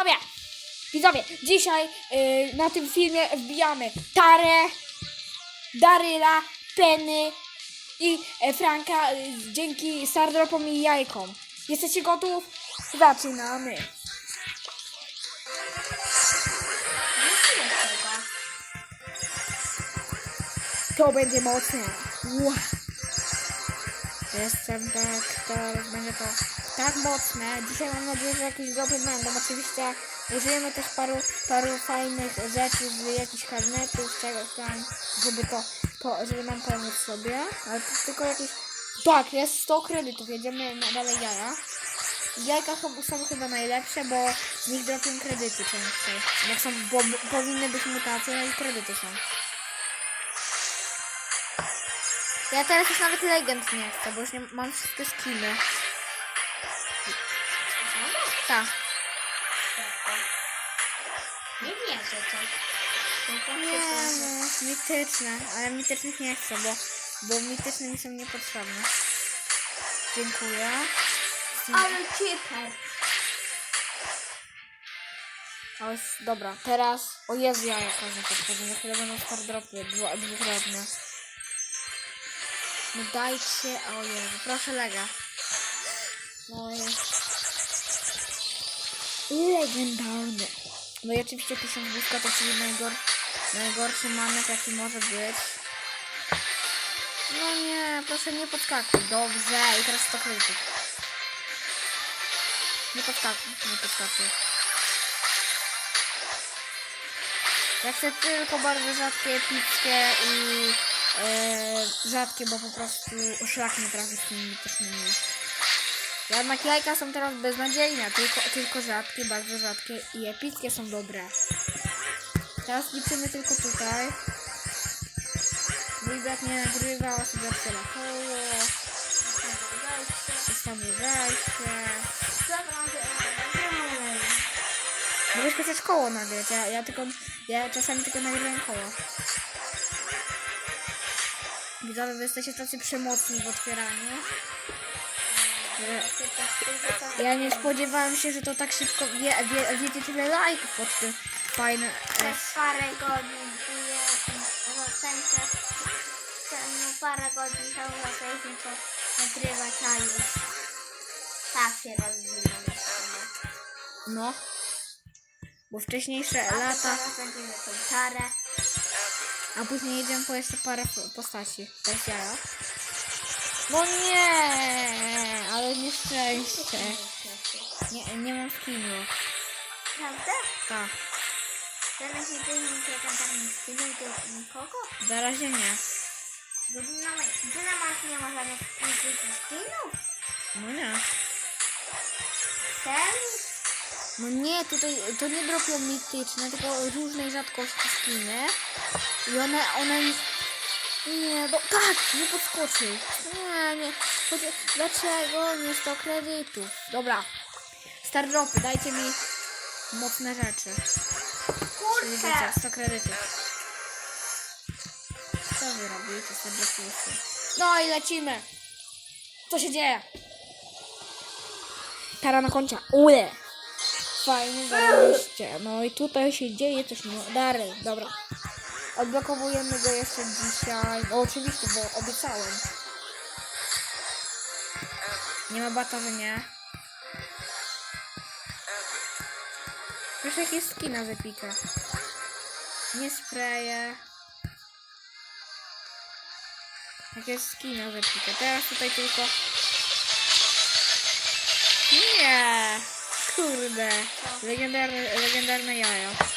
Widzowie, widzowie, dzisiaj y, na tym filmie wbijamy Tarę, Daryla, Penny i e, Franka y, dzięki Stardropom i jajkom. Jesteście gotów? Zaczynamy. To będzie mocne. Ua. Jestem tak, to będzie to tak mocne. Dzisiaj mam nadzieję, że jakieś dropy będą. Oczywiście użyjemy też paru, paru fajnych rzeczy z jakichś karnetów, czegoś tam, żeby to, to żeby nam pomóc sobie. Ale to tylko jakieś... Tak, jest 100 kredytów, jedziemy na dalej jaja. Jajka są, chyba najlepsze, bo z nich kredyty częściej. Jak są, bo powinny być mutacje, no i kredyty są. Ja teraz już nawet legend nie chcę, bo już nie mam wszystkie skiny. Tak. Nie wierzę coś. Tylko Nie no, mityczne, ale mitycznych nie chcę, bo, bo mityczne mi są niepotrzebne. Dziękuję. Ale. O, jest- dobra, teraz... O Jezu, ja jaka nie podchodzę, chyba będą stardropy, dwu- dwukrotnie. No dajcie, o Jezu, proszę lega. No i... Legendarny. No i oczywiście tysiąc błyska to czyli najgor... najgorszy manek jaki może być. No nie, proszę nie podskakuj. Dobrze, i teraz 100 kredytów. Nie podskakuj, nie podskakuj. Ja chcę tylko bardzo rzadkie, epickie i e, rzadkie, bo po prostu szlak nie trafi z tymi mitycznymi. Jednak jajka są teraz beznadziejne, tylko, tylko rzadkie, bardzo rzadkie i epickie są dobre. Teraz liczymy tylko tutaj. Mój brat nie nagrywa, sobie otwiera koło. Wejście. Mogę chociaż koło nagrać, ja, ja tylko, ja czasami tylko nagrywam koło. Widzowie, wy jesteście tacy przemocni w otwieraniu. Ja nie spodziewałem się, że to tak szybko, wie, wie, wiecie tyle lajków pod tym fajnym... Przez parę godzin no w sensie, no parę godzin temu zaczęliśmy to nagrywać, a już tak się rozwinęło. No. Bo wcześniejsze A lata, tarę. a później jedziemy po jeszcze parę postaci. Teraz jaja. No nie, ale nieszczęście. Nie, nie mam skinu. Prawda? Tak, będzie się tam tam nie skinu do nikogo? na razie nie. Dynamit Dynamit nie ma żadnych skinów? No nie. Serio? No nie, tutaj to nie dropią mityczne, tylko różnej rzadkości skiny. I one, one... Nie, no tak, nie podskoczył. Nie, nie. Chodzi, dlaczego nie 100 kredytów? Dobra. Stardropy, dajcie mi mocne rzeczy. Czyli wiecie, 100 kredytów. Co wy robicie, Stardropusy? No i lecimy. Co się dzieje? Tara na koncie. Ule. Fajnie zarobiście. No i tutaj się dzieje coś no, dalej. Dobra. Odblokowujemy go jeszcze dzisiaj. No oczywiście, bo obiecałem. Nie ma bata, że nie. Proszę jakieś skina zapika. Nie spreje. Jakieś skina zapika. Teraz tutaj tylko... Nie! Kurde. Legendarne, legendarne jajo.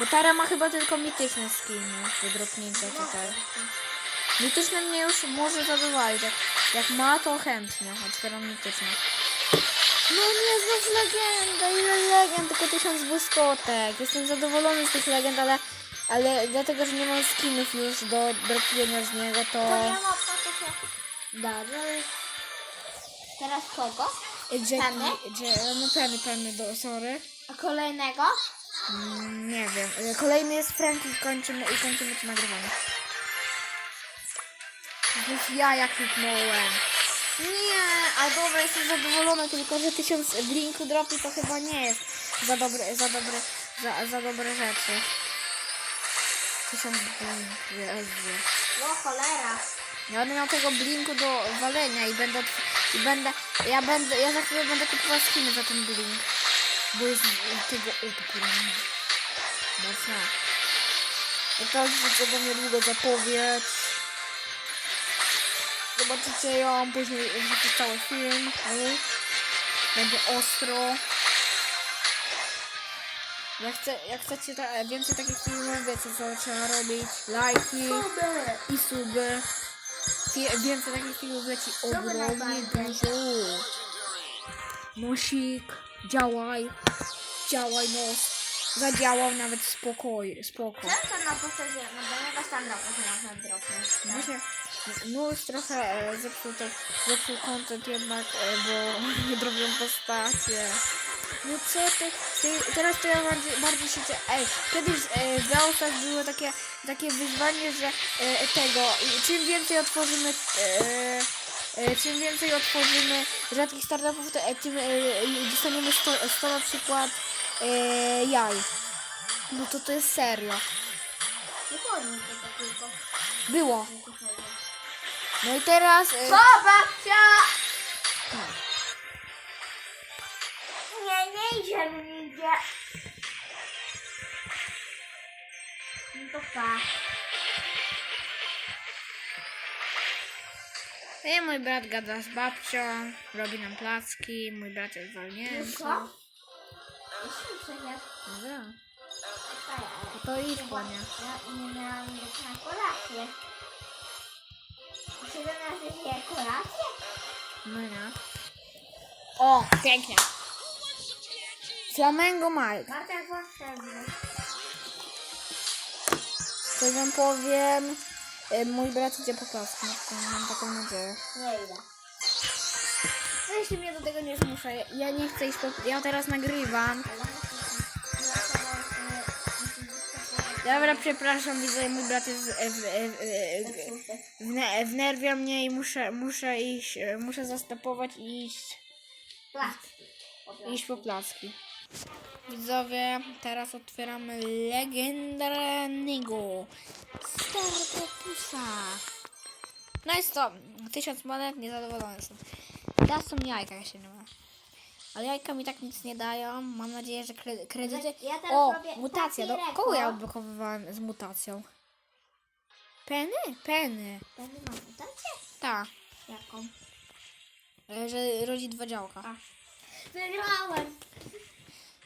Bo Tara ma chyba tylko mityczne skiny wydropnięte tutaj. Mityczne mnie już może zadowolić. Jak, jak ma, to chętnie otwieram mityczne. No nie, znów legenda. Ile legend? Tylko tysiąc błyskotek. Jestem zadowolony z tych legend, ale, ale dlatego, że nie mam skinów już do dropienia z niego, to... To nie ma. Dalej. Teraz kogo? Jackie, Penny? No penny, penny, do, sorry. A kolejnego? Nie wiem. Kolejny jest Frank i kończymy, i kończymy to nagrywanie. Znów ja jak kliknąłem. Nie, ale dobra, jestem zadowolony, tylko że tysiąc blinku dropi to chyba nie jest za dobre, za dobre, za, za dobre rzeczy. Tysiąc blink, Jezu. No cholera. Ja będę miał tego blinku do walenia i będę, i będę, ja będę, ja za chwilę będę kupować skiny za ten blink. Bo jest tego, o to kurwa. Mocno. Okaże się tego niedługo zapowiedź. Zobaczycie ją, później wrzucę cały film. ale Będzie ostro. Jak, chce, jak chcecie ta, więcej takich filmów, wiecie co trzeba robić. Lajki i suby. Wie- Więcej takich filmów leci ogromnie dużo. Nosik, działaj, działaj nos. Zadziałał nawet spokoj, spoko. Co to na powtórzenie? No bo nie was tam na dropnąć. Właśnie nóż trochę e, zepsuł, to, zepsuł content jednak, e, bo nie drobią postacie. No co ty, ty teraz to ja bardziej, bardziej się cie... Ej, kiedyś e, w Brawl było takie, takie wyzwanie, że e, tego, i czym więcej otworzymy e, czym więcej otworzymy rzadkich startupów, to, e, tym e, e, dostaniemy 100, 100 na przykład e, jaj. No to to jest serio. Nie. Było. No i teraz... E, Co babcia? Nie, nie idziemy nigdzie. No to pa. I mój brat gada z babcią, robi nam placki, mój brat jest. Co? Jeśli przecież. No to idź po nie. Ja nie miałam nic na kolację. Czy zamiast je kolację? No nie. O, pięknie. Flamengo Mike. Marta potrzebny. Co wam powiem? E, Mój brat idzie po placki, to mam taką nadzieję. Nie idę. No jeśli mnie do tego nie zmusza, ja- nie chcę iść po... Ja teraz nagrywam. Dobra, przepraszam, widzę, mój brat jest w, w, w, wne- wnerwia mnie i muszę, muszę iść, e, muszę zastopować i iść, Plastik. iść po placki. Widzowie, teraz otwieramy legendarnego Startopusa. No jest to tysiąc monet, niezadowolony jestem. Teraz są jajka, jak się nie ma. Ale jajka mi tak nic nie dają. Mam nadzieję, że kre- kredyty... Ja O, robię mutacja. Do papierek, kogo ja odblokowywałem z mutacją? Penny? Penny. Będę mam mutację? Tak. Jaką? E, Że rodzi dwa działka. Wygrałem.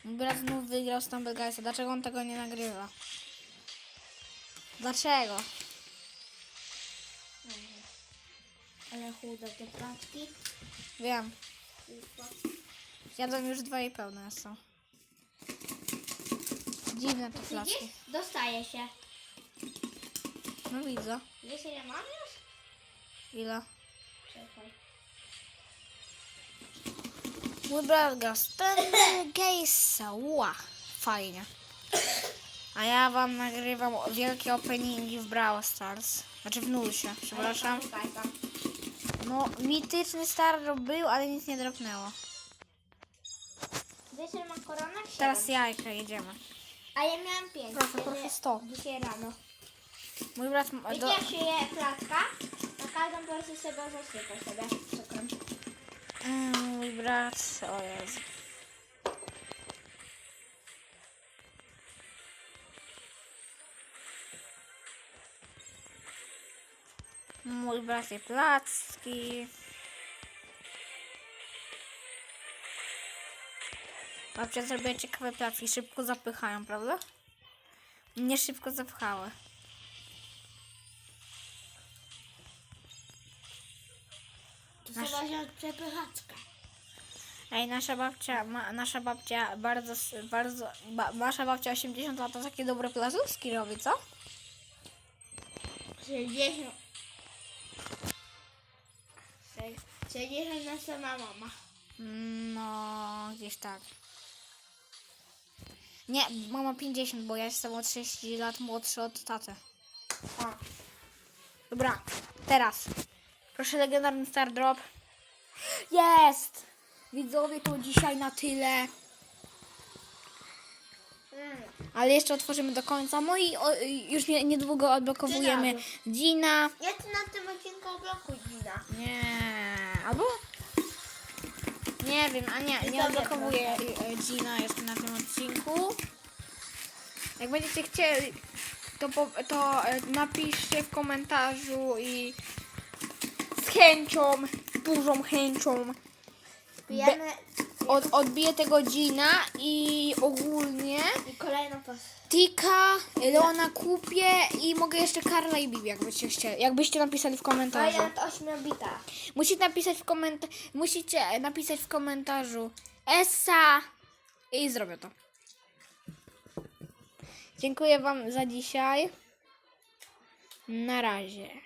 Mój brat znów wygrał Stumble Guysa. Dlaczego on tego nie nagrywa? Dlaczego? Ale chudo te placki. Wiem. Jadłem już dwa i pełne są. Dziwne te Widzisz? flaszki. Dostaje się. No widzę. Wiesz ile mam już? Ile? Czekaj. Mój brat gra Stumble Guysa. Ła. Fajnie. A ja wam nagrywam wielkie openingi w Brawl Stars. Znaczy w Nulsie, przepraszam. No, mityczny star był, ale nic nie dropnęło. Wiesz ile mam koronę? Teraz jajka jedziemy. A ja miałam pięć. Proszę, proszę, sto. Dzisiaj rano. Mój brat ma I do... pierwszy je placka. Na każdą porcję sobie zasypę sobie cukrem. Mm, Mój brat... O Jezu. Mój brat je placki. Babcia zrobiła ciekawe placki. Szybko zapychają, prawda? Nie szybko zapychały. To przepychaczkę. Ej, nasza babcia, ma, nasza babcia bardzo, bardzo, ba, nasza babcia 80 lat to takie dobre plażówki robi, co? 60. 60 na sama mama. No, gdzieś tak. Nie, mama 50, bo ja jestem o 30 lat młodszy od taty. O. Dobra, teraz. Proszę legendarny Star Drop. Jest! Widzowie, to dzisiaj na tyle. Ale jeszcze otworzymy do końca. No i o, już nie, niedługo odblokowujemy Gina. Ja ci na tym odcinku oblokuj Gina. Nie, albo... Nie wiem, a nie, nie odblokowuję e, Gina jeszcze na tym odcinku. Jak będziecie chcieli, to, po, to e, napiszcie w komentarzu i z chęcią, dużą chęcią Wbijamy od, odbiję tego Gina i ogólnie i kolejną pas. Tika, Leona kupię i mogę jeszcze Karla i Bibi, jakbyście chcieli, jakbyście napisali w komentarzu. Variant 8 bita. Musicie napisać w komentarzu, musicie napisać w komentarzu Essa i zrobię to. Dziękuję wam za dzisiaj. Na razie.